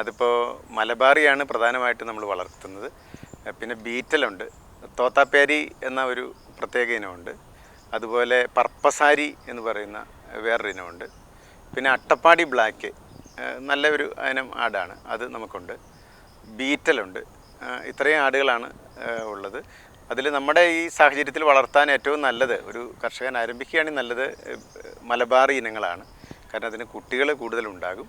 അതിപ്പോൾ മലബാറിയാണ് പ്രധാനമായിട്ടും നമ്മൾ വളർത്തുന്നത്. പിന്നെ ബീറ്റലുണ്ട്. തോത്താപ്പേരി എന്ന ഒരു പ്രത്യേക ഇനമുണ്ട്. അതുപോലെ പർപ്പസാരി എന്ന് പറയുന്ന വേറൊരു ഇനമുണ്ട്. പിന്നെ അട്ടപ്പാടി ബ്ലാക്ക് നല്ല ഒരു ഇനം ആടാണ്. അത് നമുക്കുണ്ട്. ബീറ്റലുണ്ട്. ഇത്രയും ആടുകളാണ് ഉള്ളത്. അതിൽ നമ്മുടെ ഈ സാഹചര്യത്തിൽ വളർത്താൻ ഏറ്റവും നല്ലത് ഒരു കർഷകൻ ആരംഭിക്കുകയാണെങ്കിൽ നല്ലത് മലബാറി ഇനങ്ങളാണ്. കാരണം അതിന് കുട്ടികൾ കൂടുതലുണ്ടാകും.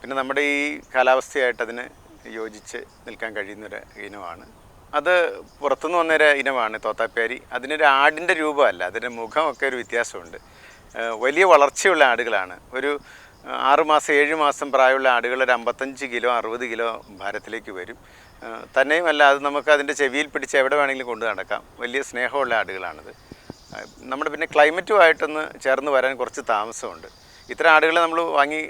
പിന്നെ നമ്മുടെ ഈ കാലാവസ്ഥയായിട്ട് അതിന് യോജിച്ച് നിൽക്കാൻ കഴിയുന്നൊരു ഇനമാണ്. അത് പുറത്തുനിന്ന് വന്നൊരു ഇനമാണ് തോത്താപ്പേരി അതിനൊരു ആടിന്റെ രൂപമല്ല അതിന്റെ മുഖമൊക്കെ ഒരു വ്യത്യാസമുണ്ട്. വലിയ വളർച്ചയുള്ള ആടുകളാണ്. ഒരു ആറുമാസം ആറ് മാസം ഏഴ് മാസം പ്രായമുള്ള ആടുകൾ ഒരു അമ്പത്തഞ്ച് കിലോ അറുപത് കിലോ ഭാരത്തിലേക്ക് വരും. തന്നെയുമല്ല അത് നമുക്ക് അതിന്റെ ചെവിയിൽ പിടിച്ച് എവിടെ വേണമെങ്കിലും കൊണ്ടു നടക്കാം. വലിയ സ്നേഹമുള്ള ആടുകളാണത്. നമ്മുടെ പിന്നെ ക്ലൈമറ്റുമായിട്ടൊന്ന് ചേർന്ന് വരാൻ കുറച്ച് താമസമുണ്ട്. ഇത്തരം ആടുകളെ നമ്മൾ വാങ്ങി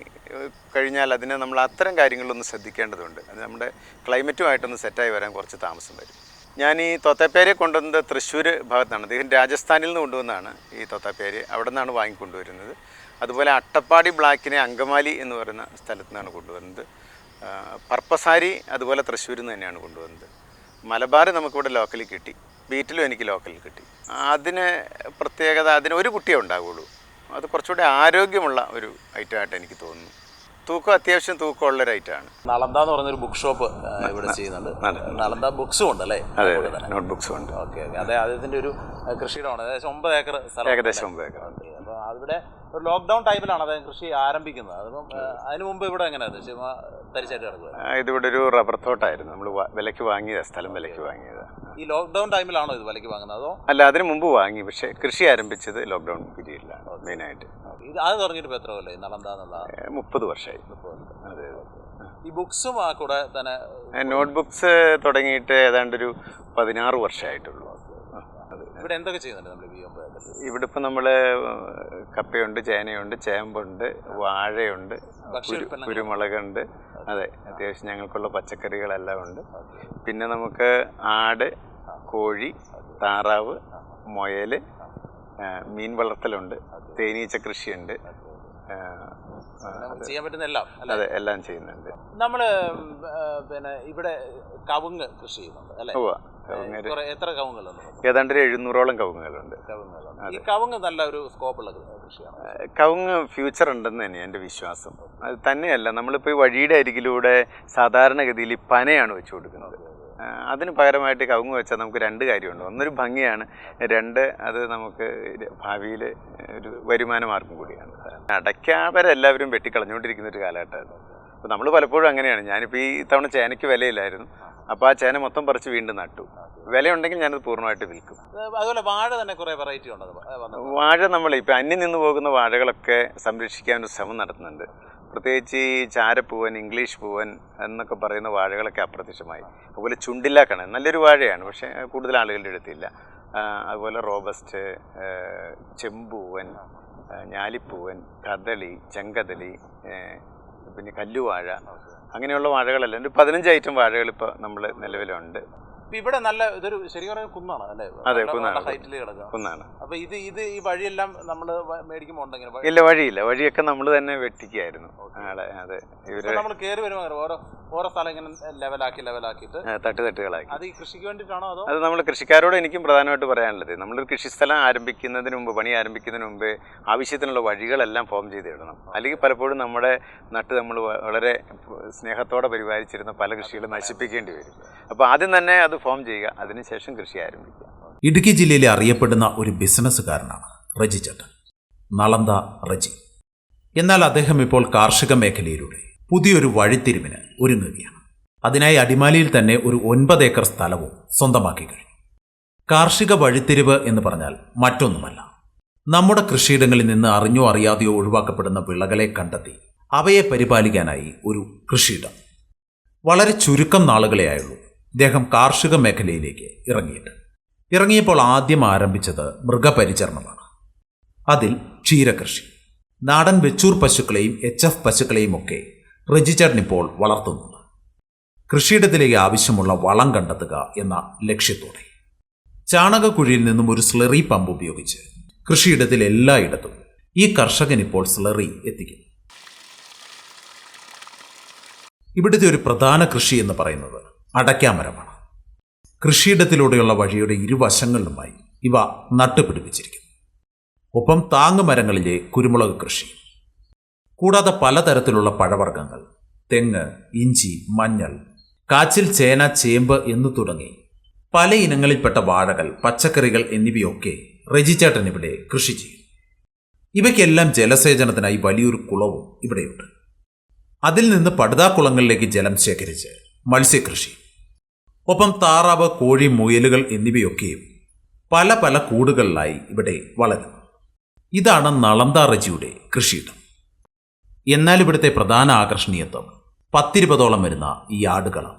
കഴിഞ്ഞാൽ അതിനെ നമ്മൾ അത്തരം കാര്യങ്ങളിലൊന്ന് ശ്രദ്ധിക്കേണ്ടതുണ്ട്. അത് നമ്മുടെ ക്ലൈമറ്റുമായിട്ടൊന്ന് സെറ്റായി വരാൻ കുറച്ച് താമസം വരും. ഞാൻ ഈ തൊത്തപ്പേരെ കൊണ്ടുവന്നത് തൃശ്ശൂർ ഭാഗത്താണ്. അദ്ദേഹം രാജസ്ഥാനിൽ നിന്ന് കൊണ്ടുവന്നതാണ് ഈ തൊത്തപ്പേര് അവിടെ നിന്നാണ് വാങ്ങിക്കൊണ്ടുവരുന്നത്. അതുപോലെ അട്ടപ്പാടി ബ്ലാക്കിനെ അങ്കമാലി എന്ന് പറയുന്ന സ്ഥലത്തു നിന്നാണ് കൊണ്ടുവരുന്നത് പർപ്പസാരി അതുപോലെ തൃശ്ശൂരിൽ നിന്ന് തന്നെയാണ് കൊണ്ടുവന്നത്. മലബാർ നമുക്കിവിടെ ലോക്കലിൽ കിട്ടി. ബീറ്റിലും എനിക്ക് ലോക്കലിൽ കിട്ടി. അതിന് പ്രത്യേകത അതിന് ഒരു കുട്ടിയേ ഉണ്ടാവുള്ളൂ. അത് കുറച്ചുകൂടി ആരോഗ്യമുള്ള ഒരു ഐറ്റമായിട്ട് എനിക്ക് തോന്നുന്നു. തൂക്കം അത്യാവശ്യം തൂക്കമുള്ള ഒരു ഐറ്റമാണ് നളന്ത എന്ന് പറഞ്ഞൊരു ബുക്ക് ഷോപ്പ് ഇവിടെ ചെയ്യുന്നുണ്ട്. നളന്ദ നളന്ത ബുക്സും ഉണ്ട് അല്ലേ നോട്ട് അതെ നോട്ട്ബുക്സ് ഉണ്ട്. ഓക്കെ ഓക്കെ അതെ അതിന്റെ ഒരു കൃഷിയുടെ ഏകദേശം ഒമ്പത് ഏക്കർ സ്ഥലം ഏകദേശം ഒമ്പത് ഏക്കർ. അപ്പോൾ അതിവിടെ ഒരു ലോക്ക്ഡൌൺ ടൈമിലാണ് അദ്ദേഹം കൃഷി ആരംഭിക്കുന്നത്. അതിപ്പം അതിനു മുമ്പ് ഇവിടെ ചുമ്മാ തരിച്ചായിട്ട് കിടക്കുക ആ, ഇതിവിടെ ഒരു റബ്ബർ തോട്ടായിരുന്നു. നമ്മൾ വിലയ്ക്ക് വാങ്ങിയതാണ് സ്ഥലം വിലയ്ക്ക് വാങ്ങിയത്. ഈ ലോക്ക്ഡൌൺ ടൈമിലാണോ ഇത് വിലയ്ക്ക് വാങ്ങുന്നത്? അതോ അല്ല അതിന് മുമ്പ് വാങ്ങി പക്ഷേ കൃഷി ആരംഭിച്ചത് ലോക്ക്ഡൌൺ പീരീഡിലാണ് മെയിനായിട്ട്. ഇത് അത് തുടങ്ങിയിട്ട് എത്ര കൊല്ലേ നളന്ത മുപ്പത് വർഷമായി അതെ ഈ ബുക്സും ആ കൂടെ തന്നെ നോട്ട് ബുക്സ് തുടങ്ങിയിട്ട് ഏതാണ്ട് ഒരു പതിനാറ് വർഷമായിട്ടുള്ളൂ. ഇവിടെ എന്തൊക്കെ ചെയ്യുന്നുണ്ട് നമ്മൾ ഒമ്പത് ഇവിടെ ഇപ്പം നമ്മൾ കപ്പയുണ്ട് ചേനയുണ്ട് ചേമ്പുണ്ട് വാഴയുണ്ട് കുരു- കുരുമുളകുണ്ട്. അതെ അത്യാവശ്യം ഞങ്ങൾക്കുള്ള പച്ചക്കറികളെല്ലാം ഉണ്ട്. പിന്നെ നമുക്ക് ആട് കോഴി താറാവ് മുയൽ മീൻ വളർത്തലുണ്ട്. തേനീച്ച കൃഷിയുണ്ട്. ചെയ്യാൻ പറ്റുന്ന എല്ലാം അതെ എല്ലാം ചെയ്യുന്നുണ്ട്. നമ്മൾ പിന്നെ ഇവിടെ കവുങ്ങ് കൃഷി ചെയ്യുന്നുണ്ട് അല്ലേ? കവുങ്ങ് എത്ര കവുങ്ങുകളുണ്ട്? ഏതാണ്ട് ഒരു എഴുന്നൂറോളം കവുങ്ങുകളുണ്ട്. ഈ കവുങ്ങ് നല്ല ഒരു സ്കോപ്പുള്ള കൃഷിയാണ്? കവുങ്ങ് ഫ്യൂച്ചർ ഉണ്ടെന്ന് തന്നെയാണ് എന്റെ വിശ്വാസം. അത് തന്നെയല്ല നമ്മളിപ്പോൾ ഈ വഴിയുടെ അരികിലൂടെ സാധാരണഗതിയിൽ ഈ പനയാണ് വെച്ചു കൊടുക്കുന്നത്. അതിന് പകരമായിട്ട് കവുങ്ങ് വെച്ചാൽ നമുക്ക് രണ്ട് കാര്യമുണ്ട്. ഒന്നൊരു ഭംഗിയാണ് രണ്ട് അത് നമുക്ക് ഭാവിയിൽ ഒരു വരുമാന മാർഗം കൂടിയാണ്. അടയ്ക്കാവരെല്ലാവരും വെട്ടിക്കളഞ്ഞുകൊണ്ടിരിക്കുന്ന ഒരു കാലഘട്ടമായിരുന്നു. അപ്പോൾ നമ്മൾ പലപ്പോഴും അങ്ങനെയാണ്. ഞാനിപ്പോൾ ഈ തവണ ചേനയ്ക്ക് വിലയില്ലായിരുന്നു. അപ്പോൾ ആ ചേന മൊത്തം പറിച്ച് വീണ്ടും നട്ടു. വിലയുണ്ടെങ്കിൽ ഞാനത് പൂർണമായിട്ട് വിൽക്കും. അതുപോലെ വാഴ തന്നെ കുറെ വെറൈറ്റി ഉണ്ട്? വാഴ നമ്മൾ ഇപ്പം അന്യം നിന്ന് പോകുന്ന വാഴകളൊക്കെ സംരക്ഷിക്കാൻ ഒരു ശ്രമം നടത്തുന്നുണ്ട്. പ്രത്യേകിച്ച് ഈ ചാരപ്പൂവൻ ഇംഗ്ലീഷ് പൂവൻ എന്നൊക്കെ പറയുന്ന വാഴകളൊക്കെ അപ്രത്യക്ഷമായി. അതുപോലെ ചുണ്ടില്ലാക്കണ നല്ലൊരു വാഴയാണ് പക്ഷേ കൂടുതൽ ആളുകളുടെ അടുത്തില്ല. അതുപോലെ റോബസ്റ്റ് ചെമ്പൂവൻ ഞാലിപ്പൂവൻ കദളി ചെങ്കദളി പിന്നെ കല്ലുവാഴ. അങ്ങനെയുള്ള വാഴകളല്ല. ഒരു പതിനഞ്ച് ഐറ്റം വാഴകൾ ഇപ്പോൾ നമ്മൾ നിലവിലുണ്ട്. ഇവിടെ നല്ല ഇതൊരു ശരിക്കും പറഞ്ഞാൽ കുന്നാണ് അല്ലേ? അതെ, കുന്നാണ്. ഹൈറ്റിൽ കിടക്കുക. കുന്നാണ്. അപ്പൊ ഇത് ഇത് ഈ വഴിയെല്ലാം നമ്മൾ മേടിക്കുമ്പോൾ ഉണ്ടെങ്കിൽ ഇല്ല വഴിയില്ല. വഴിയൊക്കെ നമ്മൾ തന്നെ വെട്ടിക്കായിരുന്നു. അതെ നമ്മൾ കയറി വരുമ്പോൾ ഓരോ ഓരോ സ്ഥലം ഇങ്ങനെ ലെവലാക്കി ലെവലാക്കിയിട്ട് തട്ട് തട്ടുകളാക്കി അത് ഈ കൃഷിക്ക് വേണ്ടിയിട്ടാണോ അതോ അത് നമ്മൾ കൃഷിക്കാരോട് എനിക്കും പ്രധാനമായിട്ട് പറയാനുള്ളത്. നമ്മളൊരു കൃഷിസ്ഥലം ആരംഭിക്കുന്നതിന് മുമ്പ് പണി ആരംഭിക്കുന്നതിന് മുമ്പ് ആവശ്യത്തിനുള്ള വഴികളെല്ലാം ഫോം ചെയ്തിടണം അല്ലെങ്കിൽ പലപ്പോഴും നമ്മുടെ നട്ട് നമ്മൾ വളരെ സ്നേഹത്തോടെ പരിപാലിച്ചിരുന്ന പല കൃഷികളും നശിപ്പിക്കേണ്ടി വരും. അപ്പോൾ ആദ്യം തന്നെ അത് ഫോം ചെയ്യുക അതിനുശേഷം കൃഷി ആരംഭിക്കുക. ഇടുക്കി ജില്ലയിലെ അറിയപ്പെടുന്ന ഒരു ബിസിനസ്സുകാരനാണ് റജി ചേട്ടൻ. നളന്ത റജി. എന്നാൽ അദ്ദേഹം ഇപ്പോൾ കാർഷിക മേഖലയിലൂടെ പുതിയൊരു വഴിത്തിരിവിന് ഒരുങ്ങുകയാണ്. അതിനായി അടിമാലിയിൽ തന്നെ ഒരു ഒൻപത് ഏക്കർ സ്ഥലവും സ്വന്തമാക്കി കഴിഞ്ഞു. കാർഷിക വഴിത്തിരിവ് എന്ന് പറഞ്ഞാൽ മറ്റൊന്നുമല്ല. നമ്മുടെ കൃഷിയിടങ്ങളിൽ നിന്ന് അറിഞ്ഞോ അറിയാതെയോ ഒഴിവാക്കപ്പെടുന്ന വിളകളെ കണ്ടെത്തി അവയെ പരിപാലിക്കാനായി ഒരു കൃഷിയിടം. വളരെ ചുരുക്കം നാളുകളെ ആയുള്ളൂ ഇദ്ദേഹം കാർഷിക മേഖലയിലേക്ക് ഇറങ്ങിയിട്ട്. ഇറങ്ങിയപ്പോൾ ആദ്യം ആരംഭിച്ചത് മൃഗപരിചരണമാണ്. അതിൽ ക്ഷീരകൃഷി. നാടൻ വെച്ചൂർ പശുക്കളെയും എച്ച് എഫ് പശുക്കളെയും ഒക്കെ റജിച്ചേട്ടൻ ഇപ്പോൾ വളർത്തുന്നുണ്ട്. കൃഷിയിടത്തിലേക്ക് ആവശ്യമുള്ള വളം കണ്ടെത്തുക എന്ന ലക്ഷ്യത്തോടെ. ചാണകക്കുഴിയിൽ നിന്നും ഒരു സ്ലറി പമ്പ് ഉപയോഗിച്ച് കൃഷിയിടത്തിൽ എല്ലായിടത്തും ഈ കർഷകൻ ഇപ്പോൾ സ്ലറി എത്തിക്കുന്നു. ഇവിടുത്തെ ഒരു പ്രധാന കൃഷി എന്ന് പറയുന്നത് അടയ്ക്കാമരമാണ്. കൃഷിയിടത്തിലൂടെയുള്ള വഴിയുടെ ഇരുവശങ്ങളിലുമായി ഇവ നട്ടുപിടിപ്പിച്ചിരിക്കുന്നു. ഒപ്പം താങ്ങുമരങ്ങളിലെ കുരുമുളക് കൃഷി. കൂടാതെ പലതരത്തിലുള്ള പഴവർഗങ്ങൾ തെങ്ങ് ഇഞ്ചി മഞ്ഞൾ കാച്ചിൽ ചേന ചേമ്പ് എന്നു തുടങ്ങി പല ഇനങ്ങളിൽപ്പെട്ട വാഴകൾ പച്ചക്കറികൾ എന്നിവയൊക്കെ റെജിച്ചേട്ടൻ ഇവിടെ കൃഷി ചെയ്യും ഇവയ്ക്കെല്ലാം ജലസേചനത്തിനായി വലിയൊരു കുളവും ഇവിടെയുണ്ട്. അതിൽ നിന്ന് പടുതാക്കുളങ്ങളിലേക്ക് ജലം ശേഖരിച്ച് മത്സ്യകൃഷി ഒപ്പം താറാവ് കോഴി മുയലുകൾ എന്നിവയൊക്കെയും പല പല കൂടുകളിലായി ഇവിടെ വളരും ഇതാണ് നളന്താ റജിയുടെ കൃഷിയിടം. എന്നാൽ ഇവിടുത്തെ പ്രധാന ആകർഷണീയത്വം പത്തിരുപതോളം വരുന്ന ഈ ആടുകളാണ്.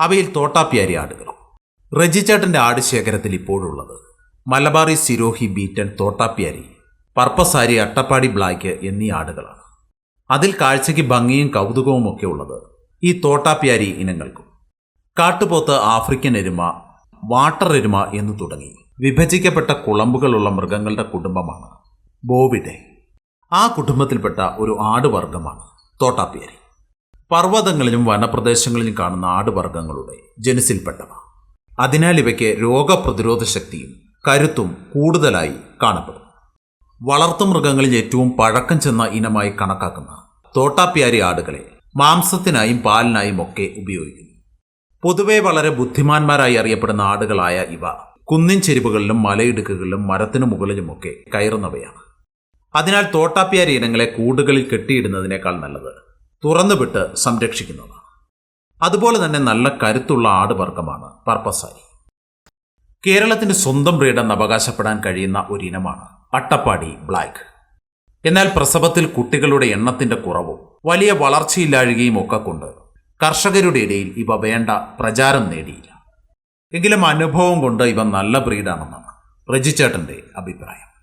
അവയിൽ തോട്ടാപ്യാരി ആടുകളും. റജിച്ചേട്ടന്റെ ആട് ശേഖരത്തിൽ ഇപ്പോഴുള്ളത് മലബാറി സിരോഹി ബീറ്റൻ തോട്ടാപ്യാരി പർപ്പസാരി അട്ടപ്പാടി ബ്ലാക്ക് എന്നീ ആടുകളാണ്. അതിൽ കാഴ്ചയ്ക്ക് ഭംഗിയും കൗതുകവും ഒക്കെ ഉള്ളത് ഈ തോട്ടാപ്യാരി ഇനങ്ങൾക്കും. കാട്ടുപോത്ത് ആഫ്രിക്കൻ എരുമ വാട്ടർ എരുമ എന്ന് തുടങ്ങി. വിഭജിക്കപ്പെട്ട കുളമ്പുകളുള്ള മൃഗങ്ങളുടെ കുടുംബമാണ് ബോവിഡെ. ആ കുടുംബത്തിൽപ്പെട്ട ഒരു ആടുവർഗമാണ് തോട്ടാപ്പേരി പർവതങ്ങളിലും വനപ്രദേശങ്ങളിലും കാണുന്ന ആടുവർഗങ്ങളുടെ ജനുസിൽപ്പെട്ടവ. അതിനാൽ ഇവയ്ക്ക് രോഗപ്രതിരോധ ശക്തിയും കരുത്തും കൂടുതലായി കാണപ്പെടും. വളർത്തുമൃഗങ്ങളിൽ ഏറ്റവും പഴക്കം ചെന്ന ഇനമായി കണക്കാക്കുന്ന തോട്ടാപ്പിയാരി ആടുകളെ മാംസത്തിനായും പാലിനായും ഒക്കെ ഉപയോഗിക്കുന്നു. പൊതുവെ വളരെ ബുദ്ധിമാന്മാരായി അറിയപ്പെടുന്ന ആടുകളായ ഇവ. കുന്നിൻ ചെരിവുകളിലും മലയിടുക്കുകളിലും മരത്തിനു മുകളിലുമൊക്കെ കയറുന്നവയാണ്. അതിനാൽ തോട്ടാപ്പിയാരി ഇനങ്ങളെ കൂടുകളിൽ കെട്ടിയിടുന്നതിനേക്കാൾ നല്ലത്. തുറന്നുവിട്ട് സംരക്ഷിക്കുന്നതാണ്. അതുപോലെ തന്നെ നല്ല കരുത്തുള്ള ആടുവർഗമാണ് പർപ്പസാരി. കേരളത്തിന് സ്വന്തം ബ്രീഡെന്ന് അവകാശപ്പെടാൻ കഴിയുന്ന ഒരിനമാണ് അട്ടപ്പാടി ബ്ലാക്ക്. എന്നാൽ പ്രസവത്തിൽ കുട്ടികളുടെ എണ്ണത്തിന്റെ കുറവും വലിയ വളർച്ചയില്ലാഴുകയും ഒക്കെ കൊണ്ട് കർഷകരുടെ ഇടയിൽ ഇവ വേണ്ട പ്രചാരം നേടിയില്ല. എങ്കിലും അനുഭവം കൊണ്ട് ഇവ നല്ല ബ്രീഡാണെന്നാണ് റജിച്ചേട്ടന്റെ അഭിപ്രായം.